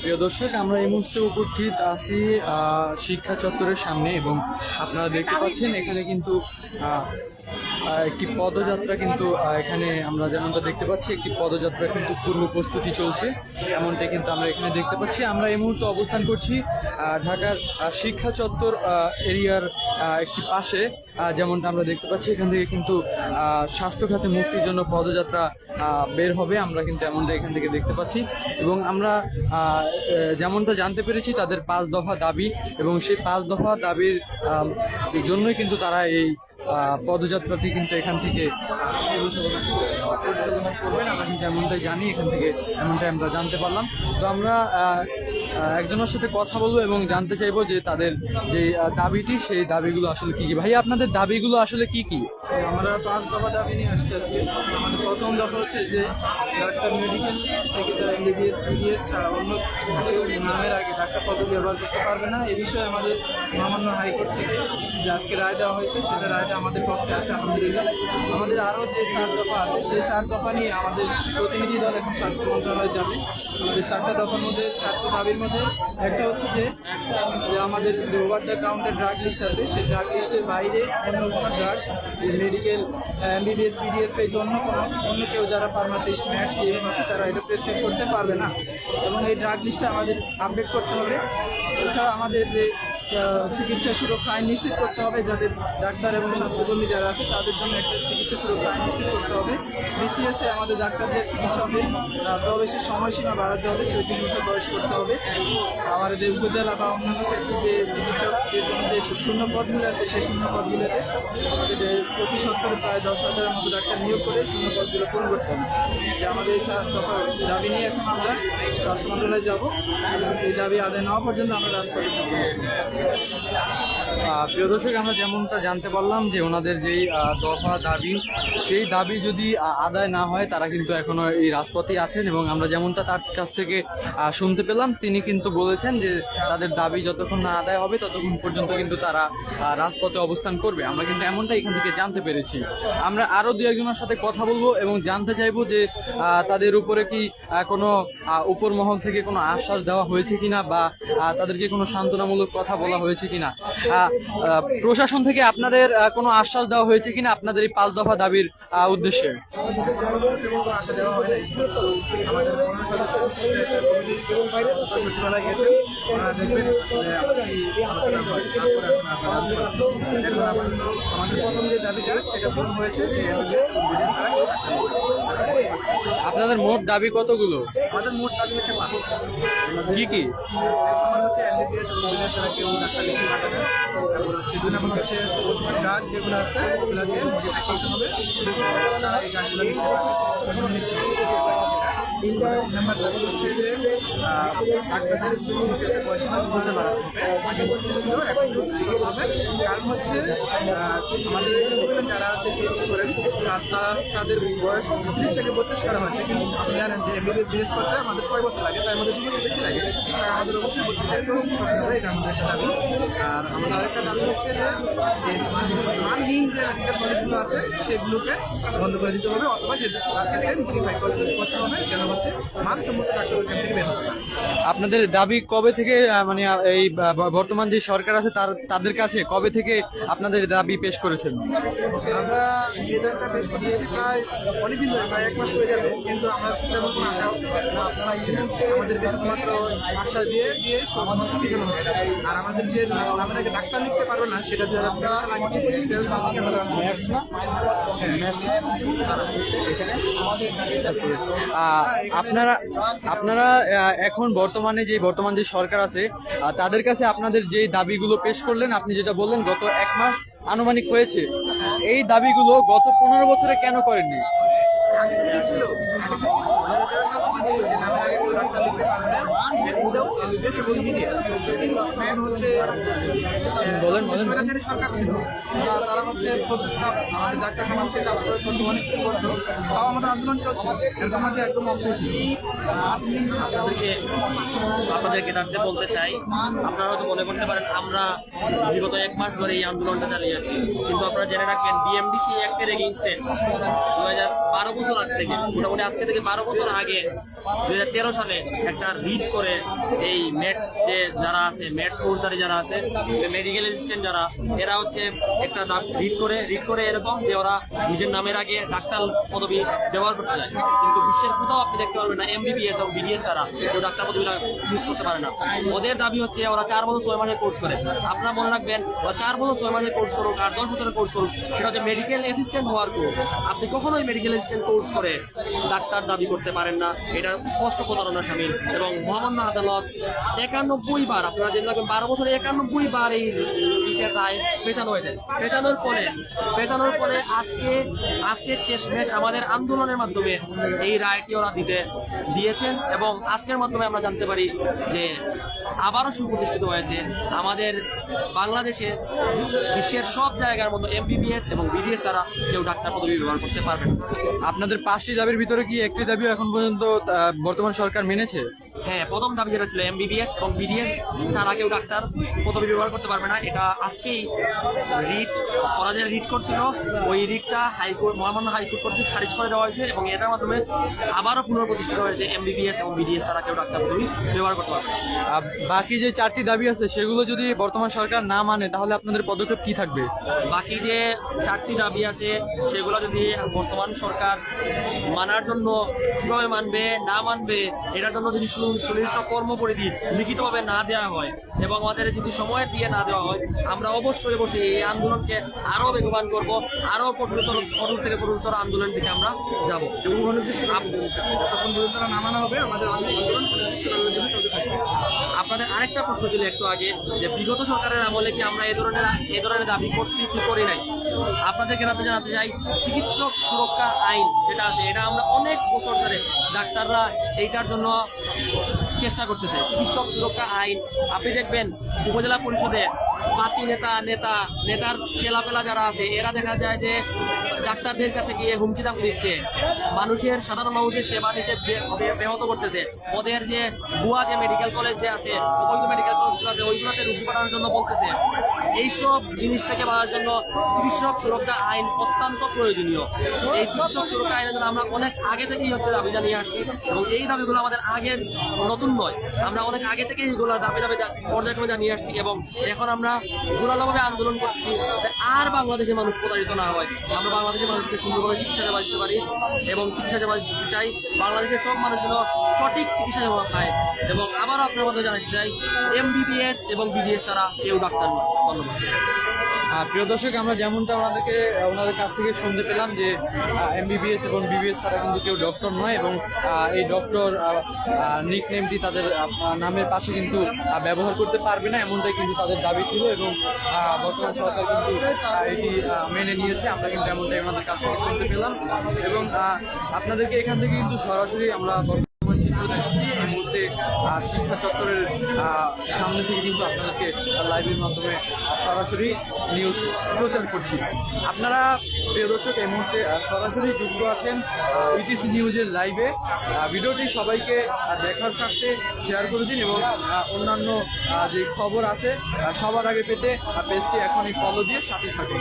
প্রিয় দর্শক, আমরা এই মুহূর্তে উপস্থিত আছি শিক্ষা চত্বরের সামনে এবং আপনারা দেখতে পাচ্ছেন, এখানে কিন্তু একটি পদযাত্রা কিন্তু এখানে আমরা যেমনটা দেখতে পাচ্ছি, একটি পদযাত্রা কিন্তু পূর্ব প্রস্তুতি চলছে। এমনটাই কিন্তু আমরা এখানে দেখতে পাচ্ছি। আমরা এই মুহূর্তে অবস্থান করছি ঢাকার শিক্ষা চত্বর এরিয়ার একটি পাশে। যেমনটা আমরা দেখতে পাচ্ছি, এখান থেকে কিন্তু স্বাস্থ্য খাতে মুক্তির জন্য পদযাত্রা বের হবে। আমরা কিন্তু এমনটা এখান থেকে দেখতে পাচ্ছি। এবং আমরা যেমনটা জানতে পেরেছি, তাদের পাঁচ দফা দাবি। এবং সেই পাঁচ দফা দাবির জন্যই কিন্তু তারা এই পদযাত্রাটি কিন্তু এখান থেকে পরিচালনা করবেন। এমনটাই জানি, এখান থেকে এমনটাই আমরা জানতে পারলাম। তো আমরা একজনের সাথে কথা বলব এবং জানতে চাইব যে তাদের যে দাবিটি, সেই দাবিগুলো আসলে কি কি? ভাই আপনাদের দাবিগুলো আসলে কি কি? আমরা পাঁচ দফা দাবি নিয়ে আসছি আজকে। আমাদের প্রথম দফা হচ্ছে যে ডাক্তার মেডিকেল থেকে যারা এমবিবিএস বিডিএস ছাড়া অন্য নামের আগে ডাক্তার পদবি ব্যবহার করতে পারবে না। এ বিষয়ে আমাদের মহামান্য হাইকোর্ট থেকে যে আজকে রায় দেওয়া হয়েছে, সেটা রায়টা আমাদের পক্ষে আছে, আলহামদুলিল্লাহ। আমাদের আরও যে চার দফা আছে, সেই চার দফা নিয়ে আমাদের প্রতিনিধি দল এখন স্বাস্থ্য মন্ত্রণালয়ে যাবে। আমাদের চারটা দফার মধ্যে, চারটা দাবির মধ্যে একটা হচ্ছে যে আমাদের যে over the counter drug list আছে, সেই ড্রাগ লিস্টের বাইরে অন্য কোনো ড্রাগ মেডিকেল এমবিবিএস বিডিএস বা কোনো অন্য কেউ যারা ফার্মাসিস্ট ম্যাথস ইএম আছে, তারা এটা প্রেসক্রাইব করতে পারবে না। এবং এই ড্রাগ লিস্টটা আমাদের আপডেট করতে হবে। এছাড়া আমাদের যে চিকিৎসা সুরক্ষা আইন নিশ্চিত করতে হবে যাদের ডাক্তার এবং স্বাস্থ্যকর্মী যারা আছে, তাদের জন্য একটা চিকিৎসা সুরক্ষা আইন নিশ্চিত করতে হবে। বিসিএসে আমাদের ডাক্তারদের চিকিৎসকদের প্রবেশের সময়সীমা বাড়াতে হবে, চৌত্রিশ বছর বয়স করতে হবে। আমাদের উপজেলা বা অন্যান্য ক্ষেত্রে যে চিকিৎসকদের জন্য যে শূন্য পদগুলো আছে, সেই শূন্য পদগুলোতে আমাদের প্রতি সত্তরে প্রায় দশ হাজারের মতো ডাক্তার নিয়োগ করে শূন্য পদগুলো পূরণ করতে হবে। যে আমাদের এই দাবি নিয়ে এখন আমরা স্বাস্থ্য মন্ত্রণালয়ে যাব। এই দাবি আদায় নেওয়া পর্যন্ত আমরা রাজপথে Yes. প্রিয় দর্শক, আমরা যেমনটা জানতে পারলাম যে ওনাদের যেই দফা দাবি, সেই দাবি যদি আদায় না হয়, তারা কিন্তু এখনও এই রাজপথে আছেন এবং আমরা যেমনটা তার কাছ থেকে শুনতে পেলাম, তিনি কিন্তু বলেছেন যে তাদের দাবি যতক্ষণ না আদায় হবে, ততক্ষণ পর্যন্ত কিন্তু তারা রাজপথে অবস্থান করবে। আমরা কিন্তু এমনটা এখান থেকে জানতে পেরেছি। আমরা আরও দু একজনের সাথে কথা বলব এবং জানতে চাইব যে তাদের উপরে কি কোনো উপর মহল থেকে কোনো আশ্বাস দেওয়া হয়েছে কিনা বা তাদেরকে কোনো সান্ত্বনামূলক কথা বলা হয়েছে কিনা। প্রশাসন থেকে আপনাদের কোনো আশ্বাস দেওয়া হয়েছে কিনা আপনাদের এই পাঁচ দফা দাবির উদ্দেশ্যে। আপনাদের মোট দাবি কতগুলো? আমাদের মোট দাবি হচ্ছে কি কি? হচ্ছে কেউ হচ্ছে দুই নম্বর হচ্ছে ড্রাগ যেগুলো আছে ওগুলোকে মডিফাই করতে হবে। এই গাছগুলো নাম্বার হচ্ছে যে চিকিৎসাতে পয়সা খরচা বাড়াতে হবে আগে পঁচিশ ছিল এখন হবে কারণ হচ্ছে আমাদের এখানে আছে তা- তারা তাদের বয়স ত্রিশ থেকে বত্রিশ করা হয়েছে কিন্তু আপনি জানেন যে এমবিবিএস বিএস করতে আমাদের ছয় বছর লাগে তাই আমাদের বেশি লাগে আমাদের অবশ্যই বত্রিশ হবে আর আমাদের আরেকটা দাবি হচ্ছে যে মানহীন যে মেডিকেল কলেজগুলো আছে সেগুলোকে বন্ধ করে দিতে হবে অথবা যে মডিফাই করতে হবে যেন হচ্ছে মানসম্মত ডাক্তার ওইখান থেকে বের হতে পারে আপনাদের দাবি কবে থেকে মানে এই বর্তমান যে সরকার আছে তার তাদের কাছে কবে থেকে আপনাদের দাবি পেশ করেছেন? আমরা যে দরকার পেশ করতেছি প্রায় অনেকদিন ধরে প্রায় এক মাস হয়ে যাবে কিন্তু আমরা তেমন কোনো আশা পাচ্ছি না শুধুমাত্র আশা দিয়ে দিয়ে শুধুমাত্র টিকানো হচ্ছে। আর আমাদের যে ডাক্তার লিখতে পারবে না সেটা দিয়ে আমরা আহ, আপনারা আপনারা এখন বর্তমানে যে, বর্তমান যে সরকার আছে তাদের কাছে আপনাদের যে দাবিগুলো পেশ করলেন, আপনি যেটা বললেন, গত এক মাস আনুমানিক হয়েছে। এই দাবিগুলো গত পনেরো বছরে কেন করেননি? নামের আগে কেউ ডাক্তার লিখতে পারবে না। উইদাউট এমবিবিএস এবং বিডিএস কিন্তু হচ্ছে বলেন, বলেন। সরকার ছিল। তা- তারা হচ্ছে আমাদের ডাক্তার সমাজকে চাপ করে করতো অনেক কিছু করতো। তাও আমাদের আন্দোলন এরকম একদম আপনাদেরকে জানতে বলতে চাই আপনারা হয়তো মনে করতে পারেন আমরা বিগত এক মাস ধরে এই আন্দোলনটা চালিয়ে আছি কিন্তু আপনারা জেনে রাখবেন বিএমডিসি অ্যাক্টের এগেনস্টে দু হাজার বারো বছর আগ থেকে মোটামুটি আজকে থেকে বারো বছর আগে দু হাজার তেরো সালে একটা রিড করে এই মেটস যে যারা আছে মেটস কোর্সদারি যারা আছে মেডিকেল অ্যাসিস্ট্যান্ট যারা, এরা হচ্ছে একটা রিড করে রিড করে এরকম যে ওরা নিজের নামের আগে ডাক্তার পদবি ব্যবহার করতে চায় কিন্তু বিশ্বের কোথাও আপনি দেখতে পারবেন না এমবিবিএস এবং বিডিএস ছাড়া কেউ ডাক্তার পদবিটা ইউজ করতে পারে না। ওদের দাবি হচ্ছে ওরা চার বছর ছয় মাসের কোর্স করে। আপনারা মনে রাখবেন, ওরা চার বছর ছয় মাসের কোর্স করুক আর দশ বছরের কোর্স করুক, সেটা হচ্ছে মেডিকেল অ্যাসিস্ট্যান্ট হওয়ার কোর্স আপনি কখনোই মেডিকেল অ্যাসিস্ট্যান্ট কোর্স করে ডাক্তার দাবি করতে পারেন না। এটা স্পষ্ট প্রতারণা সামিল এবং মহামান্য আদালত একানব্বই বার, আপনারা জেনে রাখবেন, বারো বছরে একানব্বই বার এই রিটের রায় পেঁচানো হয়েছে পেঁচানোর ফলে পেঁচানোর ফলে আজকে আজকে শেষ ম্যাচ আমাদের আন্দোলনের মাধ্যমে এই রায়টি ওরা দিতে দিয়েছেন এবং আজকের মাধ্যমে আমরা জানতে পারি যে আবারও সুপ্রতিষ্ঠিত হয়েছে আমাদের বাংলাদেশে বিশ্বের সব জায়গার মতো এমবিবিএস এবং বিডিএস ছাড়া কেউ ডাক্তার পদবি ব্যবহার করতে পারবে না। আপনাদের পাঁচটি দাবির ভিতরে কি একটি দাবিও এখন পর্যন্ত বর্তমান সরকার মেনেছে? হ্যাঁ প্রথম দাবি যেটা ছিল এমবিবিএস এবং বিডিএস ছাড়া কেউ ডাক্তার পদবি ব্যবহার করতে পারবে না এটা আজকেই রিট ওরা যে রিট করছিল। ওই রিটটা হাইকোর্ট মহামান্য হাইকোর্ট কর্তৃক খারিজ করে দেওয়া হয়েছে এবং এটার মাধ্যমে আবারও পুনঃপ্রতিষ্ঠিত হয়েছে এমবিবিএস এবং বিডিএস ছাড়া কেউ ডাক্তার পদবি ব্যবহার করতে পারবে বাকি যে চারটি দাবি আছে সেগুলো যদি বর্তমান সরকার না মানে তাহলে আপনাদের পদক্ষেপ কি থাকবে? বাকি যে চারটি দাবি আছে সেগুলো যদি বর্তমান সরকার মানার জন্য কীভাবে মানবে না মানবে এটার জন্য যদি সুনির্দিষ্ট কর্মপরিধি লিখিতভাবে না দেওয়া হয় এবং আমাদের যদি সময় দিয়ে না দেওয়া হয় আমরা অবশ্যই অবশ্যই এই আন্দোলনকে আরও বেগবান করব, আরও কঠোরতর কঠোর থেকে কঠোরতর আন্দোলন দিকে আমরা যাব। তখন তারা নামানো হবে, আমাদের আন্দোলন আপনাদের আরেকটা প্রশ্ন ছিল একটু আগে, যে বিগত সরকারের আমলে কি আমরা এ ধরনের এ ধরনের দাবি করছি কি করি নাই? আপনাদেরকে রাতে জানাতে চাই, চিকিৎসক সুরক্ষা আইন যেটা আছে, এটা আমরা অনেক বছর ধরে ডাক্তাররা এইটার জন্য চেষ্টা করতেছে। চিকিৎসক সুরক্ষা আইন, আপনি দেখবেন উপজেলা পরিষদে পাতি নেতা নেতা, নেতার চেলাপেলা যারা আছে, এরা দেখা যায় যে ডাক্তারদের কাছে গিয়ে হুমকি দামকি দিচ্ছে। মানুষের সাধারণ মানুষের সেবা নিতে ব্যাহত করতেছে। ওদের যে বুয়া যে মেডিকেল কলেজ যে আছে, অবৈধ মেডিকেল কলেজ আছে, ওইগুলোতে রুগী পাঠানোর জন্য বলতেছে। এইসব জিনিস থেকে বাড়ার জন্য চিকিৎসক সুরক্ষা আইন অত্যন্ত প্রয়োজনীয়। এই চিকিৎসক সুরক্ষা আইনের জন্য আমরা অনেক আগে থেকেই হচ্ছে দাবি জানিয়ে আসছি এবং এই দাবিগুলো আমাদের আগের নতুন নয়। আমরা অনেক আগে থেকেই এইগুলো দাবি দাবি পর্যায়ক্রমে জানিয়ে আসছি এবং এখন আমরা জোরালোভাবে আন্দোলন করছি। আর বাংলাদেশের মানুষ প্রতারিত না হয়। আমরা বাংলাদেশের মানুষকে সুন্দরভাবে চিকিৎসা সেবা দিতে পারি এবং চিকিৎসা সেবা দিতে চাই। বাংলাদেশের সব মানুষ যেন সঠিক চিকিৎসা সেবা পায় এবং আবার আপনার মধ্যে জানাতে চাই এমবিবিএস এবং বিবিএস ছাড়া কেউ ডাক্তার নয়। ধন্যবাদ। প্রিয় দর্শক, আমরা যেমনটা ওনাদেরকে ওনাদের কাছ থেকে শুনতে পেলাম যে এমবিবিএস এবং বিবিএস ছাড়া কিন্তু কেউ ডক্টর নয় এবং এই ডক্টর নিক নেমটি তাদের নামের পাশে কিন্তু ব্যবহার করতে পারবে না, এমনটাই কিন্তু তাদের দাবি ছিল এবং বর্তমান সরকার কিন্তু এটি মেনে নিয়েছে। আমরা কিন্তু এমনটাই ওনাদের কাছ থেকে শুনতে পেলাম এবং আপনাদেরকে এখান থেকে কিন্তু সরাসরি আমরা বর্তমান চিত্র দেখাচ্ছি। এই মুহূর্তে শিক্ষা চত্বরের সামনে থেকে কিন্তু আপনাদেরকে লাইভের মাধ্যমে সরাসরি নিউজ প্রচার করছি। আপনারা, প্রিয় দর্শক, এই মুহূর্তে সরাসরি যুক্ত আছেন ইটিসি নিউজের লাইভে ভিডিওটি সবাইকে দেখার সাথে শেয়ার করে দিন এবং অন্যান্য যে খবর আছে সবার আগে পেতে পেজটি এখনই ফলো দিয়ে সাথে থাকুন।